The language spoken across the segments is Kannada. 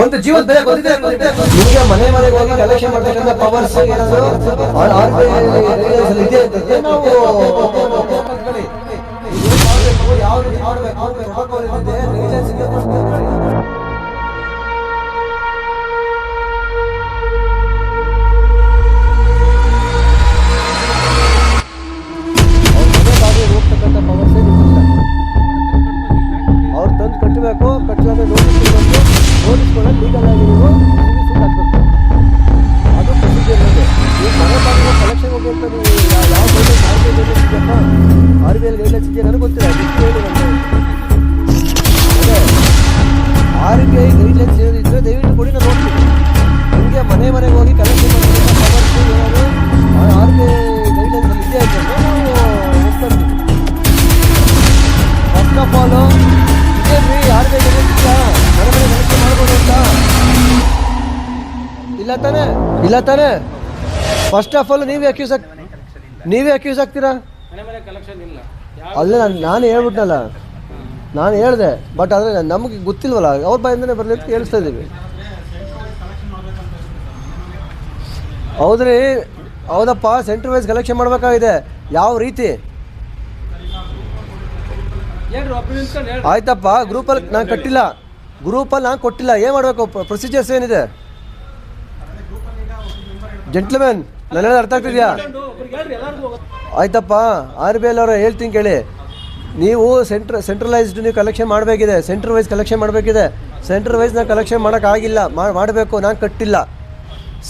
ಒಂದು ಜೀವದ ಬೆಲೆ ಗೊತ್ತಿದೆ ನಿಮಗೆ ಮನೆ ಮನೆಗೆ ಹೋಗಿ ಕಲೆಕ್ಷನ್ ಮಾಡ್ತಕ್ಕಂಥ ಪವರ್ಸ್ ಏನಾದ್ರು ಯಾವ ರೀತಿ ಆರ್ ಬಿ ಐ ಗೈಡ್ಲೈನ್ಸ್ ನನಗೆ ಗೊತ್ತಿಲ್ಲ ಆರ್ ಬಿ ಐ ಗೈಡ್ಲೈನ್ಸ್ ದಯವಿಟ್ಟು ಕೊಡಿ, ನಾನು ನೋಡ್ತೀನಿ. ನಿಮಗೆ ಮನೆ ಮನೆಗೆ ಹೋಗಿ ಏನಾದ್ರು R B I guidelines first of all ಇದೇನ್ರಿ ಯಾರು ಬೇಕಾಗಿಲ್ಲ ಮನೆ ಮನೆ ಕಲೆಕ್ಟ್ ಅಂತ. ಇಲ್ಲ ತಾನೇ ಇಲ್ಲ ತಾನೇ. ಫಸ್ಟ್ ಆಫ್ ಆಲ್ ನೀವೇ ಅಕ್ಯೂಸ್ ನೀವೇ ಅಕ್ಯೂಸ್ ಆಗ್ತೀರಾ? ಇಲ್ಲ. ಅಲ್ಲೇ ನಾನು ನಾನು ಹೇಳ್ಬಿಟ್ನಲ್ಲ. ನಾನು ಹೇಳಿದೆ ಬಟ್ ಆದರೆ ನಮಗೆ ಗೊತ್ತಿಲ್ವಲ್ಲ ಅವ್ರ ಬಾಯಿಂದನೇ ಬರಲಿ ಅಂತ ಹೇಳ್ತಾ ಇದ್ದೀವಿ. ಹೌದ್ರಿ ಹೌದಪ್ಪ ಸೆಂಟ್ರ್ ವೈಸ್ ಕಲೆಕ್ಷನ್ ಮಾಡಬೇಕಾಗಿದೆ. ಯಾವ ರೀತಿ? ಆಯ್ತಪ್ಪ ಗ್ರೂಪಲ್ಲಿ ನಾನು ಕಟ್ಟಿಲ್ಲ. ಗ್ರೂಪಲ್ಲಿ ನಾನು ಕೊಟ್ಟಿಲ್ಲ. ಏನು ಮಾಡಬೇಕು? ಪ್ರೊಸೀಜರ್ಸ್ ಏನಿದೆ? ಜೆಂಟ್ಲ್ಮ್ಯಾನ್ ನನ್ನ ಅರ್ಥ ಆಗ್ತಿದೆಯಾ? ಆಯ್ತಪ್ಪ ಆರ್ ಬಿ ಎಲ್ ಅವರ ಹೇಳ್ತೀನಿ ಕೇಳಿ. ನೀವು ಸೆಂಟ್ರ್ ಸೆಂಟ್ರಲೈಸ್ಡ್ ನೀವು ಕಲೆಕ್ಷನ್ ಮಾಡಬೇಕಿದೆ ಸೆಂಟ್ರ್ ವೈಸ್ ಕಲೆಕ್ಷನ್ ಮಾಡಬೇಕಿದೆ. ಸೆಂಟ್ರ್ ವೈಸ್ ನಾನು ಕಲೆಕ್ಷನ್ ಮಾಡೋಕ್ಕಾಗಿಲ್ಲ ಮಾಡಬೇಕು ನಾನು ಕಟ್ಟಿಲ್ಲ.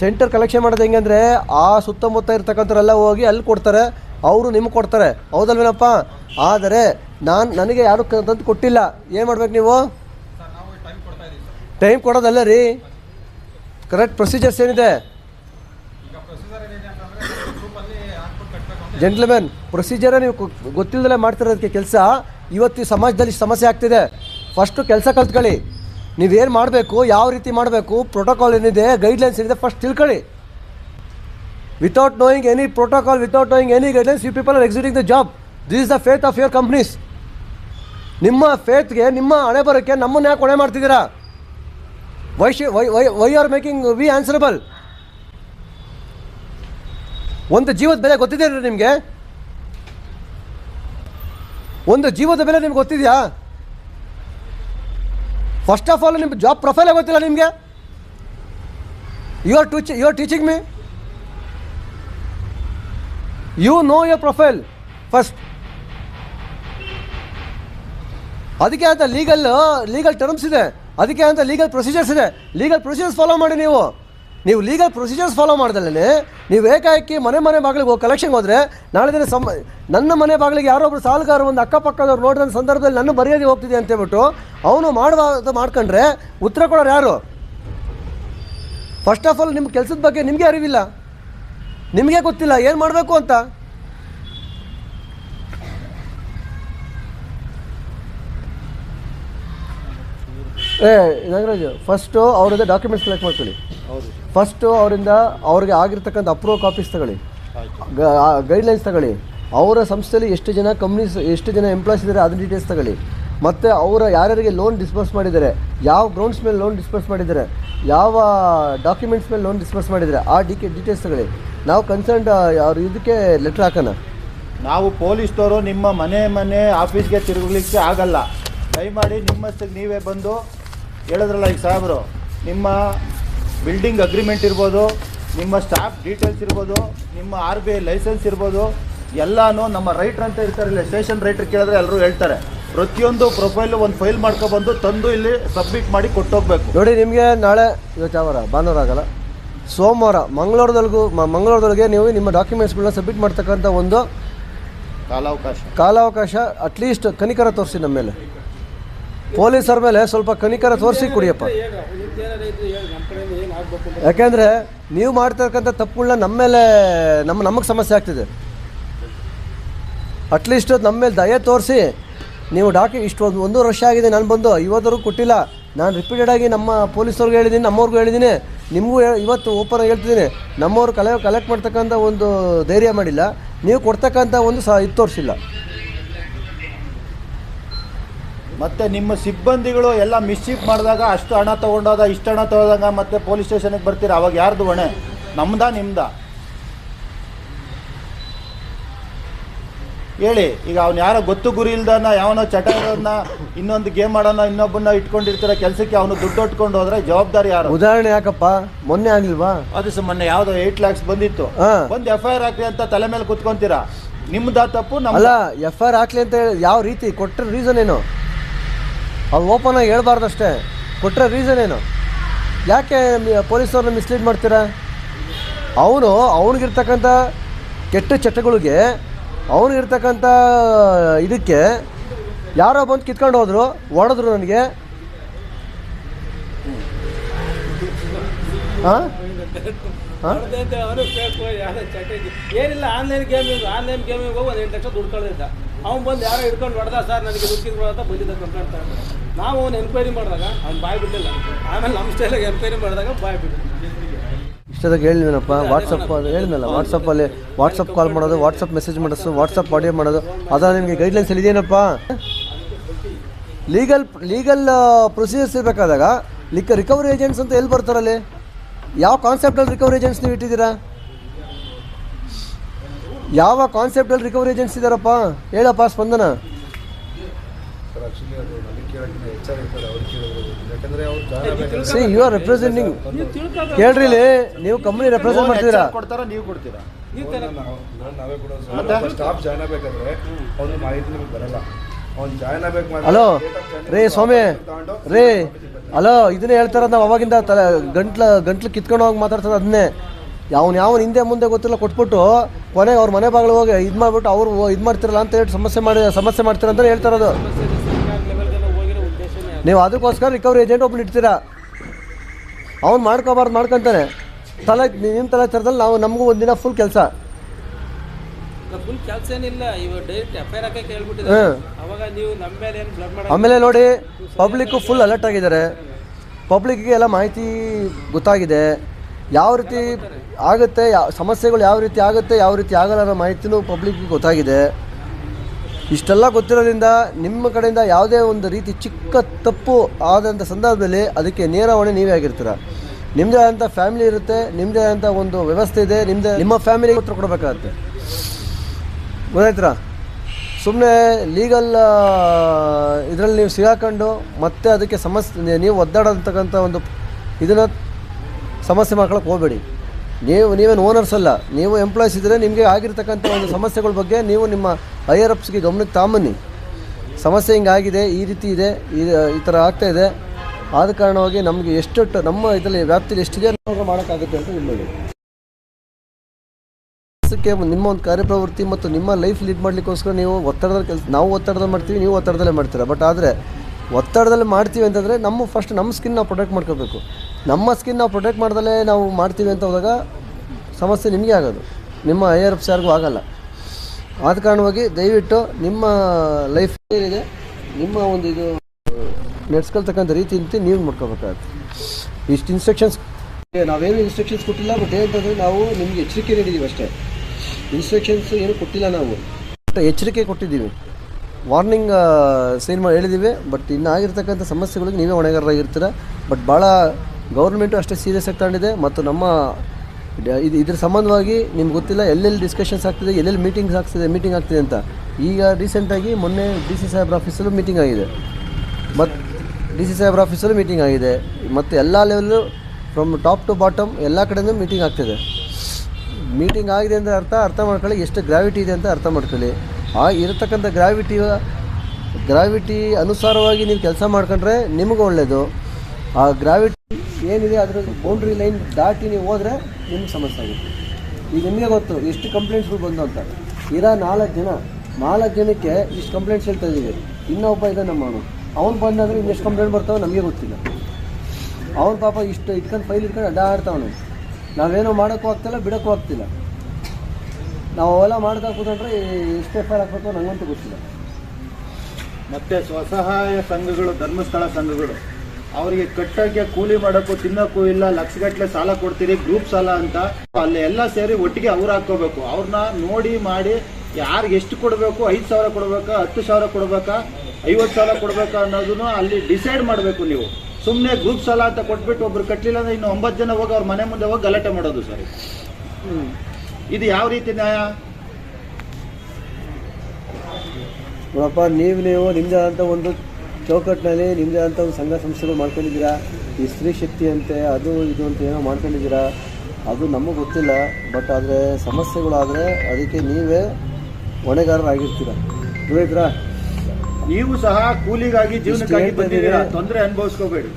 ಸೆಂಟರ್ ಕಲೆಕ್ಷನ್ ಮಾಡೋದು ಹೆಂಗೆ ಅಂದರೆ ಆ ಸುತ್ತಮುತ್ತ ಇರ್ತಕ್ಕಂಥವ್ರೆಲ್ಲ ಹೋಗಿ ಅಲ್ಲಿ ಕೊಡ್ತಾರೆ ಅವರು ನಿಮ್ಗೆ ಕೊಡ್ತಾರೆ. ಹೌದಲ್ವೇನಪ್ಪ? ಆದರೆ ನಾನು ನನಗೆ ಯಾರು ತಂದು ಕೊಟ್ಟಿಲ್ಲ. ಏನು ಮಾಡ್ಬೇಕು ನೀವು? ಟೈಮ್ ಕೊಡೋದಲ್ಲ ರೀ. ಕರೆಕ್ಟ್ ಪ್ರೊಸೀಜರ್ಸ್ ಏನಿದೆ? ಜೆಂಟ್ಲ್ಮೆನ್ ಪ್ರೊಸೀಜರೇ ನೀವು ಗೊತ್ತಿಲ್ಲದೆ ಗೊತ್ತಿಲ್ದಲೇ ಮಾಡ್ತಿರೋದಕ್ಕೆ ಕೆಲಸ. ಇವತ್ತು ಸಮಾಜದಲ್ಲಿ ಸಮಸ್ಯೆ ಆಗ್ತಿದೆ. ಫಸ್ಟು ಕೆಲಸ ಕಲ್ತ್ಕೊಳ್ಳಿ. ನೀವೇನು ಮಾಡಬೇಕು, ಯಾವ ರೀತಿ ಮಾಡಬೇಕು ಪ್ರೋಟೋಕಾಲ್ ಏನಿದೆ ಗೈಡ್ಲೈನ್ಸ್ ಏನಿದೆ ಫಸ್ಟ್ ತಿಳ್ಕೊಳ್ಳಿ. Without knowing any protocol without knowing any guidelines you people are exciting the job this is the faith of your companies ನಿಮ್ಮ ಫೇತ್ಗೆ ನಿಮ್ಮ ಹಣೆ ಬರೋಕ್ಕೆ ನಮ್ಮನ್ನು ಯಾಕೆ ಹೊಣೆ ಮಾಡ್ತಿದ್ದೀರಾ why she why why why are making we answerable ಒಂದು ಜೀವದ ಬೆಲೆ ಗೊತ್ತಿದೆ ನಿಮಗೆ? ಒಂದು ಜೀವದ ಬೆಲೆ ನಿಮ್ಗೆ ಗೊತ್ತಿದೆಯಾ? ಫಸ್ಟ್ ಆಫ್ ಆಲ್ ನಿಮ್ಮ ಜಾಬ್ ಪ್ರೊಫೈಲೇ ಗೊತ್ತಿಲ್ಲ ನಿಮಗೆ? You are teach you are teaching me you know your profile first ಅದಕ್ಕೆ ಅಂತ ಲೀಗಲ್ ಲೀಗಲ್ ಟರ್ಮ್ಸ್ ಇದೆ. ಅದಕ್ಕೆ ಅಂತ ಲೀಗಲ್ ಪ್ರೊಸೀಜರ್ಸ್ ಇದೆ. ಲೀಗಲ್ ಪ್ರೊಸೀಜರ್ಸ್ ಫಾಲೋ ಮಾಡಿ ನೀವು. ನೀವು ಲೀಗಲ್ ಪ್ರೊಸೀಜರ್ಸ್ ಫಾಲೋ ಮಾಡ್ದಲ್ಲೇ ನೀವು ಏಕಾಏಕಿ ಮನೆ ಮನೆ ಬಾಗಿಲಿಗೆ ಹೋಗಿ ಕಲೆಕ್ಷನ್ಗೆ ಹೋದರೆ, ನಾಳೆ ದಿನ ಸಮ, ನನ್ನ ಮನೆ ಬಾಗಿಲಿಗೆ ಯಾರೋ ಒಬ್ಬರು ಸಾಲುಗಾರ ಒಂದು ಅಕ್ಕಪಕ್ಕದವ್ರು ನೋಡಿದ ಸಂದರ್ಭದಲ್ಲಿ ನನ್ನ ಮರ್ಯಾದೆ ಹೋಗ್ತಿದೆ ಅಂತ ಹೇಳ್ಬಿಟ್ಟು ಅವನು ಮಾಡುವ ಮಾಡ್ಕೊಂಡ್ರೆ ಉತ್ತರ ಕೊಡೋರು ಯಾರು? ಫಸ್ಟ್ ಆಫ್ ಆಲ್ ನಿಮ್ಮ ಕೆಲಸದ ಬಗ್ಗೆ ನಿಮಗೆ ಅರಿವಿಲ್ಲ. ನಿಮಗೆ ಗೊತ್ತಿಲ್ಲ, ಏನು ಮಾಡಬೇಕು ಅಂತ. ಏ ಫಸ್ಟ್ ಫಸ್ಟು ಅವ್ರದ್ದು ಡಾಕ್ಯುಮೆಂಟ್ಸ್ ಕಲೆಕ್ಟ್ ಮಾಡ್ಕೊಳ್ಳಿ. ಫಸ್ಟು ಅವರಿಂದ ಅವ್ರಿಗೆ ಆಗಿರ್ತಕ್ಕಂಥ ಅಪ್ರೂವ್ ಕಾಪೀಸ್ ತಗೊಳ್ಳಿ. ಗೈಡ್ಲೈನ್ಸ್ ತಗೊಳ್ಳಿ. ಅವರ ಸಂಸ್ಥೆಯಲ್ಲಿ ಎಷ್ಟು ಜನ ಕಂಪ್ನೀಸ್ ಎಷ್ಟು ಜನ ಎಂಪ್ಲಾಯ್ಸ್ ಇದ್ದಾರೆ ಅದ್ರ ಡೀಟೇಲ್ಸ್ ತಗೊಳ್ಳಿ. ಮತ್ತು ಅವರ ಯಾರ್ಯಾರಿಗೆ ಲೋನ್ ಡಿಸ್ಬರ್ಸ್ ಮಾಡಿದ್ದಾರೆ ಯಾವ ಗ್ರೌಂಡ್ಸ್ ಮೇಲೆ ಲೋನ್ ಡಿಸ್ಬರ್ಸ್ ಮಾಡಿದ್ದಾರೆ ಯಾವ ಡಾಕ್ಯುಮೆಂಟ್ಸ್ ಮೇಲೆ ಲೋನ್ ಡಿಸ್ಬರ್ಸ್ ಮಾಡಿದ್ದಾರೆ ಆ ಡಿ ಕೆ ಡೀಟೇಲ್ಸ್ ತಗೊಳ್ಳಿ. ನಾವು ಕನ್ಸರ್ನ್ ಅವ್ರ ಇದಕ್ಕೆ ಲೆಟ್ರ್ ಹಾಕೋಣ. ನಾವು ಪೊಲೀಸ್ನವರು ನಿಮ್ಮ ಮನೆ ಮನೆ ಆಫೀಸ್ಗೆ ತಿರುಗಲಿಕ್ಕೆ ಆಗಲ್ಲ. ದಯಮಾಡಿ ನಿಮ್ಮಷ್ಟಕ್ಕೆ ನೀವೇ ಬಂದು ಹೇಳಿದ್ರಲ್ಲ ಈಗ ಸಾಹೇಬರು ನಿಮ್ಮ ಬಿಲ್ಡಿಂಗ್ ಅಗ್ರಿಮೆಂಟ್ ಇರ್ಬೋದು ನಿಮ್ಮ ಸ್ಟಾಫ್ ಡೀಟೇಲ್ಸ್ ಇರ್ಬೋದು ನಿಮ್ಮ ಆರ್ ಬಿ ಐ ಲೈಸೆನ್ಸ್ ಇರ್ಬೋದು ಎಲ್ಲನೂ ನಮ್ಮ ರೈಟ್ರ್ ಅಂತ ಇರ್ತಾರಲ್ಲ ಸ್ಟೇಷನ್ ರೈಟ್ರ್ ಕೇಳಿದ್ರೆ ಎಲ್ಲರೂ ಹೇಳ್ತಾರೆ. ಪ್ರತಿಯೊಂದು ಪ್ರೊಫೈಲು ಒಂದು ಫೈಲ್ ಮಾಡ್ಕೊಬಂದು ತಂದು ಇಲ್ಲಿ ಸಬ್ಮಿಟ್ ಮಾಡಿ ಕೊಟ್ಟೋಗ್ಬೇಕು. ನೋಡಿ ನಿಮಗೆ ನಾಳೆ ಯೋಚಾವರ ಯಾವಾರ ಭಾನುವಾರ ಆಗಲ್ಲ. ಸೋಮವಾರ ಮಂಗಳೂರದೊಳಗೂ ಮಂಗಳೂರದೊಳಗೆ ನೀವು ನಿಮ್ಮ ಡಾಕ್ಯುಮೆಂಟ್ಸ್ಗಳನ್ನ ಸಬ್ಮಿಟ್ ಮಾಡ್ತಕ್ಕಂಥ ಒಂದು ಕಾಲಾವಕಾಶ. ಕಾಲಾವಕಾಶ ಅಟ್ಲೀಸ್ಟ್ ಕನಿಕರ ತೋರಿಸಿ ನಮ್ಮ ಮೇಲೆ. ಪೊಲೀಸರ ಮೇಲೆ ಸ್ವಲ್ಪ ಕನಿಕರ ತೋರಿಸಿ ಕುಡಿಯಪ್ಪ. ಯಾಕೆಂದರೆ ನೀವು ಮಾಡ್ತಕ್ಕಂಥ ತಪ್ಪುಗಳನ್ನ ನಮ್ಮ ಮೇಲೆ, ನಮ್ಮ, ನಮಗೆ ಸಮಸ್ಯೆ ಆಗ್ತಿದೆ. ಅಟ್ಲೀಸ್ಟ್ ನಮ್ಮ ಮೇಲೆ ದಯೆ ತೋರಿಸಿ, ನೀವು ಡಾಕ್ಯು ಇಷ್ಟೊಂದು, ಒಂದು ವರ್ಷ ಆಗಿದೆ, ನಾನು ಬಂದು ಇವತ್ತವರೆಗೂ ಕೊಟ್ಟಿಲ್ಲ. ನಾನು ರಿಪೀಟೆಡ್ ಆಗಿ ನಮ್ಮ ಪೊಲೀಸವ್ರಿಗೆ ಹೇಳಿದ್ದೀನಿ, ನಮ್ಮವ್ರಿಗೂ ಹೇಳಿದ್ದೀನಿ. ನಿಮಗೂ ಇವತ್ತು ಓಪನ್ ಹೇಳ್ತಿದ್ದೀನಿ. ನಮ್ಮವ್ರು ಕಲೆ ಕಲೆಕ್ಟ್ ಮಾಡ್ತಕ್ಕಂಥ ಒಂದು ಧೈರ್ಯ ಮಾಡಿಲ್ಲ. ನೀವು ಕೊಡ್ತಕ್ಕಂಥ ಒಂದು ಸಹ ಇದು ತೋರಿಸಿಲ್ಲ. ಮತ್ತು ನಿಮ್ಮ ಸಿಬ್ಬಂದಿಗಳು ಎಲ್ಲ ಮಿಸ್ಚೀಫ್ ಮಾಡಿದಾಗ ಅಷ್ಟು ಹಣ ತೊಗೊಂಡಾಗ ಇಷ್ಟು ಹಣ ತೊಗೊಂಡಾಗ ಮತ್ತೆ ಪೊಲೀಸ್ ಸ್ಟೇಷನ್ಗೆ ಬರ್ತೀರಾ? ಅವಾಗ ಯಾರ್ದು ಹೊಣೆ? ನಮ್ದಾ ನಿಮ್ದಾ? ಹೇಳಿ ಈಗ ಅವ್ನು ಯಾರೋ ಗೊತ್ತು ಗುರಿ ಇಲ್ದನ್ನ ಯಾವನೋ ಚಟ ಇರೋದನ್ನ ಇನ್ನೊಂದು ಗೇಮ್ ಮಾಡೋಣ ಇನ್ನೊಬ್ಬನ ಇಟ್ಕೊಂಡಿರ್ತೀರ ಕೆಲಸಕ್ಕೆ ಅವನು ದುಡ್ಡು ಹೊಟ್ಕೊಂಡು ಹೋದ್ರೆ ಜವಾಬ್ದಾರಿ ಯಾರು? ಉದಾಹರಣೆ ಯಾಕಪ್ಪ? ಮೊನ್ನೆ ಆಗಿಲ್ವಾ ಅದು ಸರ್ ಮೊನ್ನೆ ಯಾವ್ದೋ ಏಟ್ ಲ್ಯಾಕ್ಸ್ ಬಂದಿತ್ತು. ಒಂದು ಬಂದು ಎಫ್ ಐ ಆರ್ ಹಾಕ್ರಿ ಅಂತ ತಲೆ ಮೇಲೆ ಕುತ್ಕೊಂತೀರಾ? ನಿಮ್ದಾ ತಪ್ಪು ನಮ್ಮ ಅಲ್ಲ ಎಫ್ ಐ ಆರ್ ಹಾಕ್ಲಿ ಅಂತ ಹೇಳಿ ಯಾವ ರೀತಿ? ಕೊಟ್ಟರೆ ರೀಸನ್ ಏನು? ಅದು ಓಪನ್ ಆಗಿ ಹೇಳ್ಬಾರ್ದು ಅಷ್ಟೇ ಕೊಟ್ಟರೆ ರೀಸನ್ ಏನು? ಯಾಕೆ ಪೊಲೀಸವ್ರನ್ನ ಮಿಸ್ಲೀಡ್ ಮಾಡ್ತೀರಾ? ಅವನು ಅವನಿಗಿರ್ತಕ್ಕಂಥ ಕೆಟ್ಟ ಚಟಗಳಿಗೆ, ಅವನಿಗಿರ್ತಕ್ಕಂಥ ಇದಕ್ಕೆ ಯಾರೋ ಬಂದು ಕಿತ್ಕೊಂಡು ಹೋದ್ರು, ಹೊಡೆದ್ರು ನನಗೆ. ಹಾಂ ಹಾಂ ಅವನು ಏನಿಲ್ಲ ಆನ್ಲೈನ್ ಗೇಮಿಂಗ್ ಆನ್ಲೈನ್ ಗೇಮಿಂಗ್ ಹೋಗಿ ಒಂದು ಎಂಟು ಲಕ್ಷ ದುಡ್ಡು ಅವ್ನು ಬಂದು ಯಾರೋ ಹಿಡ್ಕೊಂಡು ಹೊಡೆದ ಸರ್ ನನಗೆ ದುಡ್ಡು ಅಂತ ಬಂದಿದ್ದ ಕಂಪ್ಲೇಂಟ್ ತಗೊಂಡು ನಾವು ಅವ್ನು ಎನ್ಕ್ವೈರಿ ಮಾಡಿದಾಗ ಅವ್ನು ಬಾಯ್ ಬಿಟ್ಟಿಲ್ಲ ಆಮೇಲೆ ನಮ್ಮ ಸ್ಟೈಲಾಗಿ ಎನ್ಕ್ವೈರಿ ಮಾಡಿದಾಗ ಬಾಯ್ ಬಿಟ್ಟು ಇಷ್ಟದಾಗ ಹೇಳಿದ್ನಪ್ಪ ವಾಟ್ಸಪ್ ಹೇಳಿದ್ನಲ್ಲ ವಾಟ್ಸಪ್ಪಲ್ಲಿ ವಾಟ್ಸಪ್ ಕಾಲ್ ಮಾಡೋದು ವಾಟ್ಸಪ್ ಮೆಸೇಜ್ ಮಾಡೋದು ವಾಟ್ಸಪ್ ಆಡಿಯೋ ಮಾಡೋದು ಅದ ನಿಮಗೆ ಗೈಡ್ಲೈನ್ಸ್ ಇದೆಯೇನಪ್ಪ? ಲೀಗಲ್ ಲೀಗಲ್ ಪ್ರೊಸೀಜರ್ಸ್ ಇರಬೇಕಾದಾಗ ಲಿಕ್ಕ ರಿಕವರಿ ಏಜೆಂಟ್ಸ್ ಅಂತ ಎಲ್ಲಿ ಬರ್ತಾರಲ್ಲಿ? ಯಾವ ಕಾನ್ಸೆಪ್ಟಲ್ಲಿ ರಿಕವರಿ ಏಜೆಂಟ್ಸ್ ನೀವು ಇಟ್ಟಿದ್ದೀರಾ? ಯಾವ ಕಾನ್ಸೆಪ್ಟಲ್ಲಿ ರಿಕವರಿ ಏಜೆನ್ಸಿ ಇದಾರಪ್ಪ? ಹೇಳಪ್ಪ ಸ್ಪಂದನ. ಸರ್ ಆಕ್ಚುಲಿ ಅದು ನನಗೆ ಕೇಳೋಕ್ಕಿಂತ ಹೆಚ್ಚಾಗಿರ್ತಾರೆ ಅವ್ರು ಕೇಳಿದ್ರು ಯಾಕಂದ್ರೆ ಅವ್ರು join see you are representing ಹೇಳ್ರಿ ಕೇಳ್ರಿ ಇಲ್ಲಿ ನೀವು ಕಂಪ್ನಿ ರೆಪ್ರೆಸೆಂಟ್ ಮಾಡ್ತೀರಾ ಕೊಡ್ತಾರ ನೀವು ಕೊಡ್ತೀರಾ? ನೀವು ತಾನೇ ಲೋನ್ ನಾವೇ ಕೊಡೋದು ಸ್ಟಾಫ್ ಜಾಯ್ನ್ ಆಗಬೇಕಾದ್ರೆ ಅವ್ನ ಮಾಹಿತಿ ನಿಮಗೆ ಬರಲ್ಲ. ಅವ್ನು ಜಾಯ್ನ್ ಆಗ್ಬೇಕು ಹಲೋ ರೇ ಸ್ವಾಮಿ ರೇ ಹಲೋ ಇದನ್ನೇ ಹೇಳ್ತಾರ ನಾವು ಅವಾಗಿಂದ ತಲೆ ಗಂಟ್ಲ ಗಂಟ್ಲು ಕಿತ್ಕೊಂಡು ಹೋಗಿ ಮಾತಾಡ್ತಾರೆ ಅದನ್ನೇ. ಯಾವನು ಯಾವ ಹಿಂದೆ ಮುಂದೆ ಗೊತ್ತಿಲ್ಲ ಕೊಟ್ಬಿಟ್ಟು ಕೊನೆಗೆ ಅವ್ರ ಮನೆ ಬಾಗಿಲು ಹೋಗಿ ಇದು ಮಾಡ್ಬಿಟ್ಟು ಅವ್ರು ಇದು ಮಾಡ್ತಿರಲ್ಲ ಅಂತ ಹೇಳಿ ಸಮಸ್ಯೆ ಮಾಡಿ ಸಮಸ್ಯೆ ಮಾಡ್ತೀರ ಅಂತ ಹೇಳ್ತಾ ಇರೋದು. ನೀವು ಅದಕ್ಕೋಸ್ಕರ ರಿಕವರಿ ಏಜೆಂಟ್ ಒಬ್ಬನು ಇಡ್ತೀರಾ? ಅವ್ನು ಮಾಡ್ಕೋಬಾರ್ದು ಮಾಡ್ಕೊಂತಾನೆ. ತಲೆ ನಿಮ್ಮ ತಲೆ ನಾವು ನಮಗೂ ಒಂದಿನ ಫುಲ್ ಕೆಲಸ. ಆಮೇಲೆ ನೋಡಿ ಪಬ್ಲಿಕ್ಕು ಫುಲ್ ಅಲರ್ಟ್ ಆಗಿದ್ದಾರೆ. ಪಬ್ಲಿಕ್ಗೆ ಎಲ್ಲ ಮಾಹಿತಿ ಗೊತ್ತಾಗಿದೆ. ಯಾವ ರೀತಿ ಆಗುತ್ತೆ ಸಮಸ್ಯೆಗಳು ಯಾವ ರೀತಿ ಆಗುತ್ತೆ, ಯಾವ ರೀತಿ ಆಗಲ್ಲ ಅನ್ನೋ ಮಾಹಿತಿನೂ ಪಬ್ಲಿಕ್ಗೆ ಗೊತ್ತಾಗಿದೆ. ಇಷ್ಟೆಲ್ಲ ಗೊತ್ತಿರೋದ್ರಿಂದ ನಿಮ್ಮ ಕಡೆಯಿಂದ ಯಾವುದೇ ಒಂದು ರೀತಿ ಚಿಕ್ಕ ತಪ್ಪು ಆದಂಥ ಸಂದರ್ಭದಲ್ಲಿ ಅದಕ್ಕೆ ನೇರ ಹೊಣೆ ನೀವೇ ಆಗಿರ್ತೀರ. ನಿಮ್ಮದೇ ಆದಂಥ ಫ್ಯಾಮಿಲಿ ಇರುತ್ತೆ ನಿಮ್ಮದೇ ಆದಂಥ ಒಂದು ವ್ಯವಸ್ಥೆ ಇದೆ ನಿಮ್ಮದೇ ನಿಮ್ಮ ಫ್ಯಾಮಿಲಿಗೆ ಉತ್ತರ ಕೊಡಬೇಕಾಗತ್ತೆ. ಗೊತ್ತಾಯ್ತೀರಾ? ಸುಮ್ಮನೆ ಲೀಗಲ್ ಇದರಲ್ಲಿ ನೀವು ಸಿಗಾಕೊಂಡು ಮತ್ತೆ ಅದಕ್ಕೆ ಸಮಸ್ಯೆ ನೀವು ಒದ್ದಾಡತಕ್ಕಂಥ ಒಂದು ಇದನ್ನು ಸಮಸ್ಯೆ ಮಾಡ್ಕೊಳಕ್ಕೆ ಹೋಗಬೇಡಿ. ನೀವು, ನೀವೇನು ಓನರ್ಸ್ ಅಲ್ಲ, ನೀವು ಎಂಪ್ಲಾಯ್ಸ್ ಇದ್ದರೆ ನಿಮಗೆ ಆಗಿರ್ತಕ್ಕಂಥ ಒಂದು ಸಮಸ್ಯೆಗಳ ಬಗ್ಗೆ ನೀವು ನಿಮ್ಮ ಹೈಯರ್ ಅಪ್ಸ್ಗೆ ಗಮನಕ್ಕೆ ತಾಂಬನ್ನಿ. ಸಮಸ್ಯೆ ಹಿಂಗಾಗಿದೆ ಈ ರೀತಿ ಇದೆ, ಈ ಥರ ಆಗ್ತಾ ಇದೆ. ಆದ ಕಾರಣವಾಗಿ ನಮಗೆ ಎಷ್ಟು ನಮ್ಮ ಇದರಲ್ಲಿ ವ್ಯಾಪ್ತಿಯಲ್ಲಿ ಎಷ್ಟಿದೆ ಮಾಡೋಕ್ಕಾಗುತ್ತೆ ಅಂತ ಹೇಳಿ. ಕೆಲಸಕ್ಕೆ ನಿಮ್ಮ ಒಂದು ಕಾರ್ಯಪ್ರವೃತ್ತಿ ಮತ್ತು ನಿಮ್ಮ ಲೈಫ್ ಲೀಡ್ ಮಾಡಲಿಕ್ಕೋಸ್ಕರ ನೀವು ಒತ್ತಡದಲ್ಲಿ ಕೆಲಸ, ನಾವು ಒತ್ತಡದಲ್ಲಿ ಮಾಡ್ತೀವಿ, ನೀವು ಒತ್ತಡದಲ್ಲೇ ಮಾಡ್ತೀರಾ. ಬಟ್ ಆದರೆ, ಒತ್ತಡದಲ್ಲಿ ಮಾಡ್ತೀವಿ ಅಂತಂದರೆ ನಮ್ಮ ಫಸ್ಟ್ ನಮ್ಮ ಸ್ಕಿನ್ ನಾವು ಪ್ರೊಟೆಕ್ಟ್ ಮಾಡ್ಕೋಬೇಕು. ನಮ್ಮ ಸ್ಕಿನ್ ನಾವು ಪ್ರೊಟೆಕ್ಟ್ ಮಾಡ್ದಲೇ ನಾವು ಮಾಡ್ತೀವಿ ಅಂತ ಹೋದಾಗ ಸಮಸ್ಯೆ ನಿಮಗೆ ಆಗೋದು. ನಿಮ್ಮ ಹೈಯರ್ ಅಪ್ಸ್ ಯಾರಿಗೂ ಆಗಲ್ಲ. ಆದ ಕಾರಣವಾಗಿ ದಯವಿಟ್ಟು ನಿಮ್ಮ ಲೈಫ್ ಏನಿದೆ ನಿಮ್ಮ ಒಂದು ಇದು, ನಡೆಸ್ಕೊಳ್ತಕ್ಕಂಥ ರೀತಿ ನೀವು ಮಾಡ್ಕೋಬೇಕಾಗತ್ತೆ ಇಷ್ಟು ಇನ್ಸ್ಟ್ರಕ್ಷನ್ಸ್ ನಾವೇನು ಇನ್ಸ್ಟ್ರಕ್ಷನ್ಸ್ ಕೊಟ್ಟಿಲ್ಲ ಬಟ್ ಏನಂತಂದರೆ ನಾವು ನಿಮಗೆ ಎಚ್ಚರಿಕೆ ನೀಡಿದ್ದೀವಿ ಅಷ್ಟೇ. ಇನ್ಸ್ಟ್ರಕ್ಷನ್ಸ್ ಏನು ಕೊಟ್ಟಿಲ್ಲ ನಾವು. ಬಟ್ ಎಚ್ಚರಿಕೆ ಕೊಟ್ಟಿದ್ದೀವಿ. ವಾರ್ನಿಂಗ್ ಸೈನ್ ಮಾಡಿ ಹೇಳಿದ್ದೀವಿ. ಬಟ್ ಇನ್ನು ಆಗಿರ್ತಕ್ಕಂಥ ಸಮಸ್ಯೆಗಳಿಗೆ ನೀವೇ ಹೊಣೆಗಾರರಾಗಿರ್ತೀರ. ಬಟ್ ಭಾಳ ಗೌರ್ಮೆಂಟು ಅಷ್ಟೇ ಸೀರಿಯಸ್ ಆಗಿ ತಗೊಂಡಿದೆ ಮತ್ತು ನಮ್ಮ ಇದು ಇದ್ರ ಸಂಬಂಧವಾಗಿ ನಿಮ್ಗೆ ಗೊತ್ತಿಲ್ಲ, ಎಲ್ಲೆಲ್ಲಿ ಡಿಸ್ಕಷನ್ಸ್ ಆಗ್ತಿದೆ, ಎಲ್ಲೆಲ್ಲಿ ಮೀಟಿಂಗ್ಸ್ ಆಗ್ತಿದೆ ಮೀಟಿಂಗ್ ಆಗ್ತಿದೆ ಅಂತ. ಈಗ ರೀಸೆಂಟಾಗಿ ಮೊನ್ನೆ ಡಿ ಸಿ ಸಾಹೇಬ್ರ ಆಫೀಸಲ್ಲೂ ಮೀಟಿಂಗ್ ಆಗಿದೆ. ಮತ್ತು ಡಿ ಸಿ ಸಾಹೇಬ್ರ ಆಫೀಸಲ್ಲೂ ಮೀಟಿಂಗ್ ಆಗಿದೆ. ಮತ್ತು ಎಲ್ಲ level from top to bottom ಎಲ್ಲ ಕಡೆಯೂ ಮೀಟಿಂಗ್ ಆಗ್ತಿದೆ. ಮೀಟಿಂಗ್ ಆಗಿದೆ ಅಂತ ಅರ್ಥ ಅರ್ಥ ಮಾಡ್ಕೊಳ್ಳಿ, ಎಷ್ಟು ಗ್ರಾವಿಟಿ ಇದೆ ಅಂತ ಅರ್ಥ ಮಾಡ್ಕೊಳ್ಳಿ. ಆ ಇರತಕ್ಕಂಥ ಗ್ರಾವಿಟಿ ಗ್ರಾವಿಟಿ ಅನುಸಾರವಾಗಿ ನೀವು ಕೆಲಸ ಮಾಡ್ಕೊಂಡ್ರೆ ನಿಮಗೂ ಒಳ್ಳೆಯದು ಆ ಗ್ರಾವಿಟಿ ಏನಿದೆ ಅದರ ಬೌಂಡ್ರಿ ಲೈನ್ ದಾಟಿ ನೀವು ಹೋದರೆ ನಿಮ್ಗೆ ಸಮಸ್ಯೆ ಆಗುತ್ತೆ. ಈಗ ನಿಮಗೆ ಗೊತ್ತು, ಎಷ್ಟು ಕಂಪ್ಲೇಂಟ್ಸ್ಗಳು ಬಂದು ಅಂತ. ಇರೋ ನಾಲ್ಕು ಜನ, ನಾಲ್ಕು ಜನಕ್ಕೆ ಇಷ್ಟು ಕಂಪ್ಲೇಂಟ್ಸ್ ಹೇಳ್ತಾ ಇದ್ದೀವಿ. ಇನ್ನೊಬ್ಬ ಇದೆ ನಮ್ಮ ಅವನು ಅವ್ನು ಬಂದಾದ್ರೆ ಇನ್ನೆಷ್ಟು ಕಂಪ್ಲೇಂಟ್ ಬರ್ತಾವೆ ನಮಗೆ ಗೊತ್ತಿಲ್ಲ. ಅವ್ನು ಪಾಪ ಇಷ್ಟು ಇಟ್ಕೊಂಡು ಫೈಲ್ ಇಟ್ಕೊಂಡು ಅಡ್ಡಾಡ್ತಾವನು. ನಾವೇನೋ ಮಾಡೋಕ್ಕೂ ಆಗ್ತಿಲ್ಲ, ಬಿಡೋಕ್ಕೂ ಆಗ್ತಿಲ್ಲ. ನಾವು ಅವೆಲ್ಲ ಮಾಡ್ತಾ ಕೂತಂದ್ರೆ ಎಷ್ಟು ಆರ್ ಹಾಕ್ಬೇಕು ನಂಗಂತೂ ಗೊತ್ತಿಲ್ಲ. ಮತ್ತೆ ಸ್ವಸಹಾಯ ಸಂಘಗಳು, ಧರ್ಮಸ್ಥಳ ಸಂಘಗಳು. ಅವರಿಗೆ ಕಟ್ಟಕ್ಕೆ ಕೂಲಿ ಮಾಡೋಕ್ಕೂ ತಿನ್ನೋಕ್ಕೂ ಇಲ್ಲ, ಲಕ್ಷಗಟ್ಟಲೆ ಸಾಲ ಕೊಡ್ತೀರಿ ಗ್ರೂಪ್ ಸಾಲ ಅಂತ. ಅಲ್ಲಿ ಎಲ್ಲ ಸೇರಿ ಒಟ್ಟಿಗೆ ಅವ್ರು ಹಾಕೋಬೇಕು ಅವ್ರನ್ನ ನೋಡಿ ಮಾಡಿ ಯಾರಿಗೆ ಎಷ್ಟು ಕೊಡಬೇಕು, ಐದು ಸಾವಿರ ಕೊಡಬೇಕಾ, ಹತ್ತು ಸಾವಿರ ಕೊಡಬೇಕಾ, ಐವತ್ತು ಸಾವಿರ ಕೊಡಬೇಕಾ ಅನ್ನೋದನ್ನು ಅಲ್ಲಿ ಡಿಸೈಡ್ ಮಾಡಬೇಕು ನೀವು. ಸುಮ್ಮನೆ ಗ್ರೂಪ್ ಸಾಲ ಅಂತ ಕೊಟ್ಬಿಟ್ಟು ಒಬ್ರು ಕಟ್ಟಲಿಲ್ಲ ಅಂದ್ರೆ ಇನ್ನು ಒಂಬತ್ತು ಜನ ಹೋಗಿ ಅವ್ರ ಮನೆ ಮುಂದೆ ಹೋಗಿ ಗಲಾಟೆ ಮಾಡೋದು ಸರ್ ಇದು. ಯಾವ ರೀತಿ ನ್ಯಾಯ? ನೋಡಪ್ಪ ನೀವು ನೀವು ನಿಮ್ಮದೇ ಒಂದು ಚೌಕಟ್ಟಿನಲ್ಲಿ ನಿಮ್ಮದೇ ಆದಂಥ ಒಂದು ಸಂಘ ಸಂಸ್ಥೆಗಳು ಮಾಡ್ಕೊಂಡಿದ್ದೀರಾ? ಈ ಸ್ತ್ರೀ ಶಕ್ತಿ ಅಂತೆ ಅದು ಇದು ಅಂತ ಏನೋ ಮಾಡ್ಕೊಂಡಿದ್ದೀರಾ? ಅದು ನಮಗೆ ಗೊತ್ತಿಲ್ಲ ಬಟ್ ಆದರೆ ಸಮಸ್ಯೆಗಳಾದರೆ ಅದಕ್ಕೆ ನೀವೇ ಹೊಣೆಗಾರರಾಗಿರ್ತೀರ? ನೀವು ಸಹ ಕೂಲಿಗಾಗಿ ಜೀವನಕ್ಕಾಗಿ ಬಂದಿದ್ದೀರಾ. ತೊಂದರೆ ಅನುಭವಿಸ್ಕೋಬೇಡಿ.